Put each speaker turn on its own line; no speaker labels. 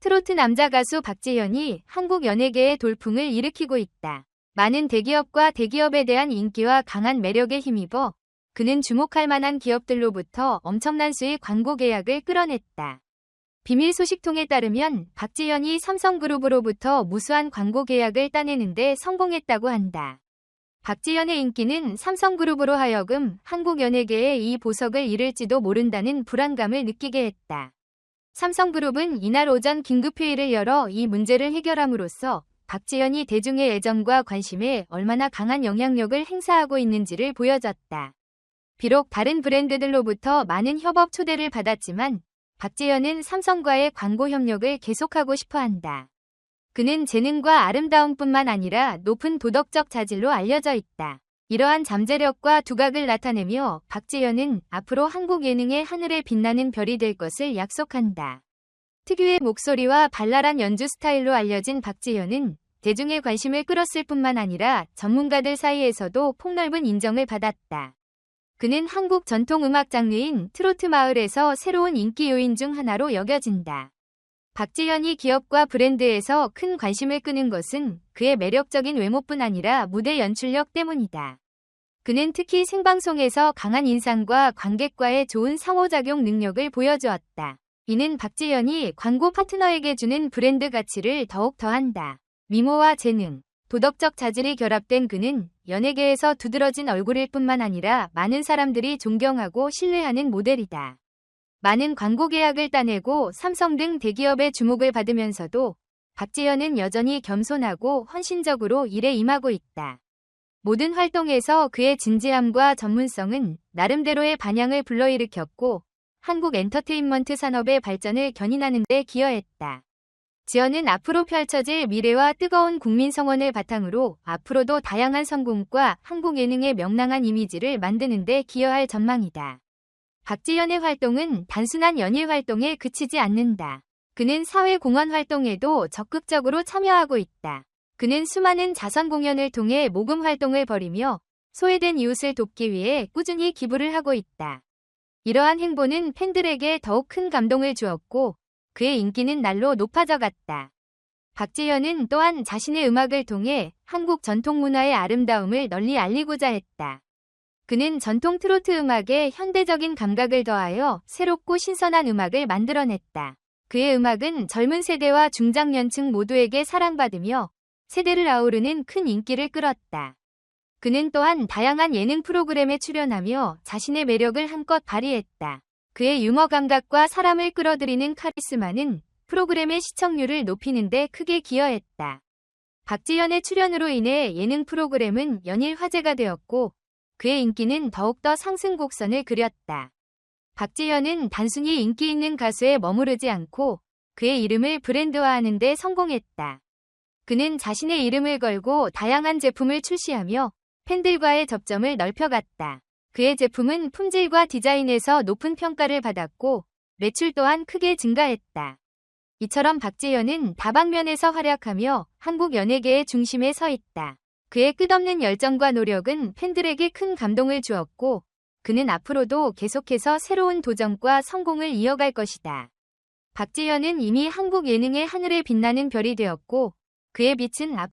트로트 남자 가수 박재현이 한국 연예계의 돌풍을 일으키고 있다. 많은 대기업과 대기업에 대한 인기와 강한 매력에 힘입어 그는 주목할 만한 기업들로부터 엄청난 수의 광고 계약을 끌어냈다. 비밀 소식통에 따르면 박지현이 삼성그룹으로부터 무수한 광고 계약을 따내는데 성공했다고 한다. 박지현의 인기는 삼성그룹으로 하여금 한국 연예계에 이 보석을 잃을지도 모른다는 불안감을 느끼게 했다. 삼성그룹은 이날 오전 긴급회의를 열어 이 문제를 해결함으로써 박지현이 대중의 애정과 관심에 얼마나 강한 영향력을 행사하고 있는지를 보여줬다. 비록 다른 브랜드들로부터 많은 협업 초대를 받았지만 박재현은 삼성과의 광고 협력을 계속하고 싶어 한다. 그는 재능과 아름다움뿐만 아니라 높은 도덕적 자질로 알려져 있다. 이러한 잠재력과 두각을 나타내며 박재현은 앞으로 한국 예능의 하늘에 빛나는 별이 될 것을 약속한다. 특유의 목소리와 발랄한 연주 스타일로 알려진 박재현은 대중의 관심을 끌었을 뿐만 아니라 전문가들 사이에서도 폭넓은 인정을 받았다. 그는 한국 전통 음악 장르인 트로트 마을에서 새로운 인기 요인 중 하나로 여겨진다. 박지현이 기업과 브랜드에서 큰 관심을 끄는 것은 그의 매력적인 외모뿐 아니라 무대 연출력 때문이다. 그는 특히 생방송에서 강한 인상과 관객과의 좋은 상호작용 능력을 보여주었다. 이는 박지현이 광고 파트너에게 주는 브랜드 가치를 더욱 더한다. 미모와 재능, 도덕적 자질이 결합된 그는 연예계에서 두드러진 얼굴일 뿐만 아니라 많은 사람들이 존경하고 신뢰하는 모델이다. 많은 광고 계약을 따내고 삼성 등 대기업의 주목을 받으면서도 박지현은 여전히 겸손하고 헌신적으로 일에 임하고 있다. 모든 활동에서 그의 진지함과 전문성은 나름대로의 반향을 불러일으켰고 한국 엔터테인먼트 산업의 발전을 견인하는 데 기여했다. 지연은 앞으로 펼쳐질 미래와 뜨거운 국민 성원을 바탕으로 앞으로도 다양한 성공과 한국 예능의 명랑한 이미지를 만드는 데 기여할 전망이다. 박지연의 활동은 단순한 연예 활동에 그치지 않는다. 그는 사회 공헌 활동에도 적극적으로 참여하고 있다. 그는 수많은 자선 공연을 통해 모금 활동을 벌이며 소외된 이웃을 돕기 위해 꾸준히 기부를 하고 있다. 이러한 행보는 팬들에게 더욱 큰 감동을 주었고 그의 인기는 날로 높아져 갔다. 박재현은 또한 자신의 음악을 통해 한국 전통 문화의 아름다움을 널리 알리고자 했다. 그는 전통 트로트 음악에 현대적인 감각을 더하여 새롭고 신선한 음악을 만들어냈다. 그의 음악은 젊은 세대와 중장년층 모두에게 사랑받으며 세대를 아우르는 큰 인기를 끌었다. 그는 또한 다양한 예능 프로그램에 출연하며 자신의 매력을 한껏 발휘했다. 그의 유머 감각과 사람을 끌어들이는 카리스마는 프로그램의 시청률을 높이는 데 크게 기여했다. 박지현의 출연으로 인해 예능 프로그램은 연일 화제가 되었고 그의 인기는 더욱더 상승 곡선을 그렸다. 박지현은 단순히 인기 있는 가수에 머무르지 않고 그의 이름을 브랜드화하는 데 성공했다. 그는 자신의 이름을 걸고 다양한 제품을 출시하며 팬들과의 접점을 넓혀갔다. 그의 제품은 품질과 디자인에서 높은 평가를 받았고 매출 또한 크게 증가했다. 이처럼 박재현은 다방면에서 활약하며 한국 연예계의 중심에 서 있다. 그의 끝없는 열정과 노력은 팬들에게 큰 감동을 주었고 그는 앞으로도 계속해서 새로운 도전과 성공을 이어갈 것이다. 박재현은 이미 한국 예능의 하늘에 빛나는 별이 되었고 그의 빛은 앞